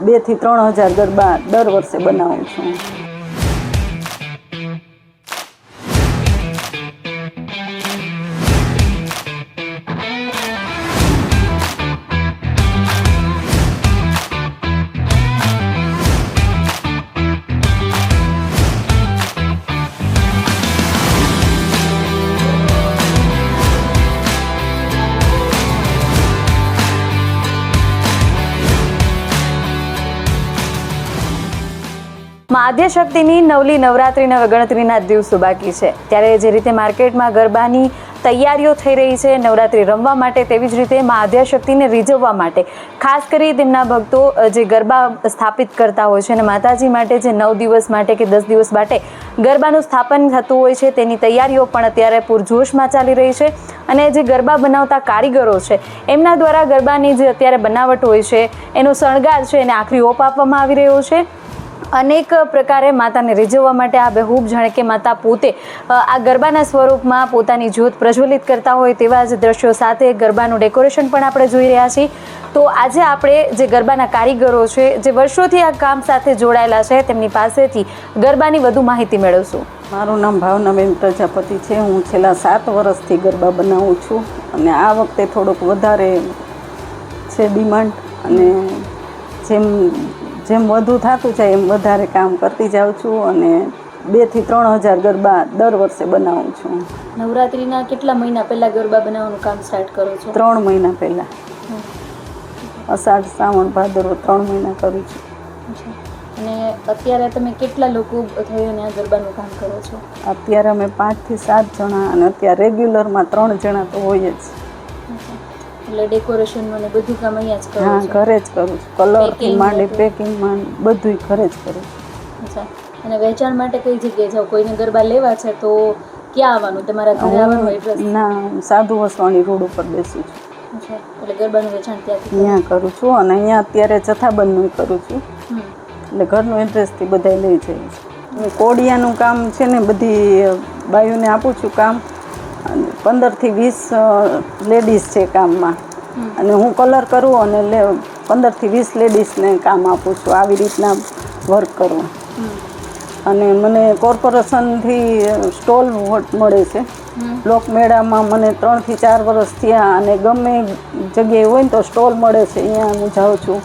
બેથી ત્રણ હજાર ગરબા દર વર્ષે બનાવું છું. માં આદ્યશક્તિની નવલી નવરાત્રિના ગણતરીના દિવસો બાકી છે. ત્યારે જે રીતે માર્કેટમાં ગરબાની તૈયારીઓ થઈ રહી છે, નવરાત્રિ રમવા માટે તેવી જ રીતે માં આદ્યશક્તિને રીઝવવા માટે. ખાસ કરી તેમના ભક્તો જે ગરબા સ્થાપિત કરતા હોય છે અને માતાજી માટે જે નવ દિવસ માટે કે દસ દિવસ માટે ગરબાનું સ્થાપન થતું હોય છે, તેની તૈયારીઓ પણ અત્યારે પૂરજોશમાં ચાલી રહી છે અને જે ગરબા બનાવતા કારીગરો છે, એમના દ્વારા ગરબાની જે અત્યારે બનાવટ હોય છે, એનો શણગાર છે, એને આખરી ઓપ આપવામાં આવી રહ્યો છે. અનેક પ્રકારે માતાને રીઝવવા માટે આ બહુબ જાણે કે માતા પોતે આ ગરબાના સ્વરૂપમાં પોતાની જ્યોત પ્રજ્વલિત કરતા હોય તેવા જ દ્રશ્યો સાથે ગરબાનું ડેકોરેશન પણ આપણે જોઈ રહ્યા છીએ. તો આજે આપણે જે ગરબાના કારીગરો છે, જે વર્ષોથી આ કામ સાથે જોડાયેલા છે, તેમની પાસેથી ગરબાની વધુ માહિતી મેળવશું. મારું નામ ભાવનાબેન પ્રજાપતિ છે. હું છેલ્લા સાત વર્ષથી ગરબા બનાવું છું અને આ વખતે થોડોક વધારે છે ડિમાન્ડ અને જેમ જેમ વધુ થતું જાય એમ વધારે કામ કરતી જાઉં છું અને બેથી ત્રણ હજાર ગરબા દર વર્ષે બનાવું છું. નવરાત્રિના કેટલા મહિના પહેલા ગરબા બનાવવાનું કામ સ્ટાર્ટ કરો છો? ત્રણ મહિના પહેલાં. અષાઢ શ્રાવણ ભાદરવો ત્રણ મહિના કરું છું. અને અત્યારે તમે કેટલા લોકો થઈને આ ગરબાનું કામ કરો છો? અત્યારે અમે પાંચથી સાત જણા અને અત્યારે રેગ્યુલરમાં ત્રણ જણા તો હોય જ. એટલે ડેકોરેશનનું મને બધું કામ અહીંયા જ કરો હા ઘરે જ કરું. છું કલરથી પેકિંગ માંડી બધું. બધુંય ઘરે જ કરું. અચ્છા. અને વેચાણ માટે કઈ જગ્યાએ જાઓ? કોઈને ગરબા લેવા છે તો ક્યાં આવવાનું? તમારા ઘરે આવવાનું એડ્રેસ ના સાધુ વસવાણી રોડ ઉપર બેસું છું. એટલે ગરબાનું વેચાણ ત્યાંથી અહીંયા કરું છું અને અહીંયા અત્યારે જથ્થાબંધનું કરું છું. એટલે ઘરનું એડ્રેસથી બધા લઈ જાય છે હવે કોડિયાનું કામ છે ને બધી બાયુને આપું છું કામ. પંદરથી વીસ લેડીઝ છે કામમાં. અને હું કલર કરું અને લે, પંદરથી વીસ લેડીઝને કામ આપું છું, આવી રીતના વર્ક કરું. અને મને કોર્પોરેશનથી સ્ટોલ મળે છે. લોકમેળામાં મને ત્રણથી ચાર વર્ષ થયા અને ગમે જગ્યાએ હોય ને તો સ્ટોલ મળે છે, અહીંયા હું જાઉં છું.